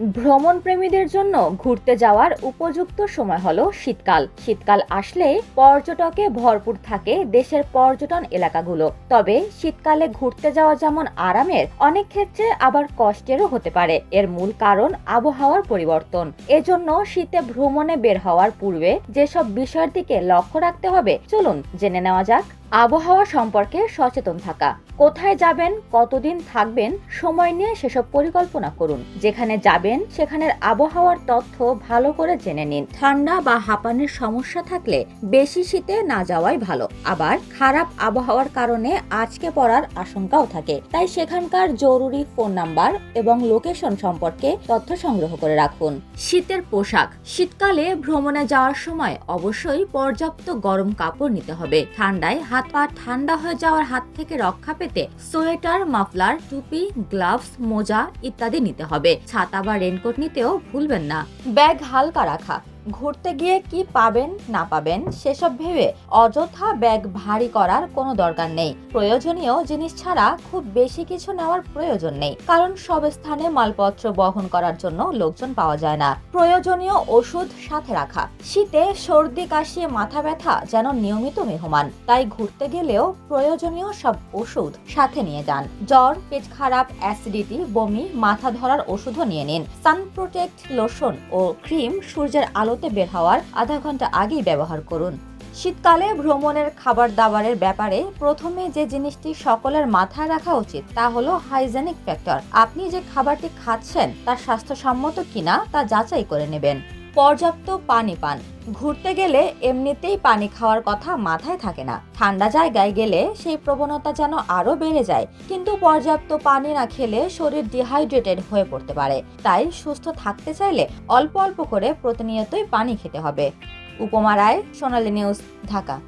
ভ্রমণ প্রেমীদের জন্য ঘুরতে যাওয়ার উপযুক্ত সময় হলো শীতকাল। শীতকাল আসলে পর্যটকে ভরপুর থাকে দেশের পর্যটন এলাকাগুলো। তবে শীতকালে ঘুরতে যাওয়া যেমন আরামের, অনেক ক্ষেত্রে আবার কষ্টেরও হতে পারে। এর মূল কারণ আবহাওয়ার পরিবর্তন। এজন্য শীতে ভ্রমণে বের হওয়ার পূর্বে যেসব বিষয়ের দিকে লক্ষ্য রাখতে হবে, চলুন জেনে নেওয়া যাক। আবহাওয়া সম্পর্কে সচেতন থাকা। কোথায় যাবেন, কতদিন থাকবেন, সময় নিয়ে সেসব পরিকল্পনা করুন। যেখানে যাবেন, সেখানের আবহাওয়ার তথ্য ভালো করে জেনে নিন। ঠান্ডা বা হাঁপানির সমস্যা থাকলে বেশি শীতে না যাওয়াই ভালো। আবার খারাপ আবহাওয়ার কারণে আজকে পড়ার আশঙ্কাও থাকে। তাই সেখানকার জরুরি ফোন নাম্বার এবং লোকেশন সম্পর্কে তথ্য সংগ্রহ করে রাখুন। শীতের পোশাক। শীতকালে ভ্রমণে যাওয়ার সময় অবশ্যই পর্যাপ্ত গরম কাপড় নিতে হবে। ঠান্ডায় পা ঠান্ডা হয়ে যাওয়ার হাত থেকে রক্ষা পেতে সোয়েটার, মাফলার, টুপি, গ্লাভস, মোজা ইত্যাদি নিতে হবে। ছাতা বা রেনকোট নিতেও ভুলবেন না। ব্যাগ হালকা রাখা। ঘুরতে গিয়ে কি পাবেন, না পাবেন, সেসব ভেবে অযথা ব্যাগ ভারী করার কোনো দরকার নেই। প্রয়োজনীয় জিনিস ছাড়া খুব বেশি কিছু নেওয়ার প্রয়োজন নেই, কারণ সব স্থানে মালপত্র বহন করার জন্য লোকজন পাওয়া যায় না। প্রয়োজনীয় ওষুধ সাথে রাখা। শীতে সর্দি, কাশি, মাথা ব্যথা যেন নিয়মিত মেহমান, তাই ঘুরতে গেলেও প্রয়োজনীয় সব ওষুধ সাথে নিয়ে যান। জ্বর, পেট খারাপ, অ্যাসিডিটি, বমি, মাথা ধরার ওষুধও নিয়ে নিন। সান প্রোটেক্ট লোশন ও ক্রিম সূর্যের আলোতে বের হওয়ার আধা ঘণ্টা আগেই ব্যবহার করুন। শীতকালে ভ্রমণের খাবার দাবারের ব্যাপারে প্রথমে যে জিনিসটি সকলের মাথায় রাখা উচিত, তা হল হাইজেনিক ফ্যাক্টর। আপনি যে খাবারটি খাচ্ছেন তার স্বাস্থ্যসম্মত কিনা, তা যাচাই করে নেবেন। পর্যাপ্ত পানি পান। ঘুরতে গেলে এমনিতেই পানি খাওয়ার কথা মাথায় থাকে না। ঠান্ডা জায়গায় গেলে সেই প্রবণতা যেন আরও বেড়ে যায়। কিন্তু পর্যাপ্ত পানি না খেলে শরীর ডিহাইড্রেটেড হয়ে পড়তে পারে। তাই সুস্থ থাকতে চাইলে অল্প অল্প করে প্রতিনিয়তই পানি খেতে হবে। উপমা রায়, সোনালী নিউজ, ঢাকা।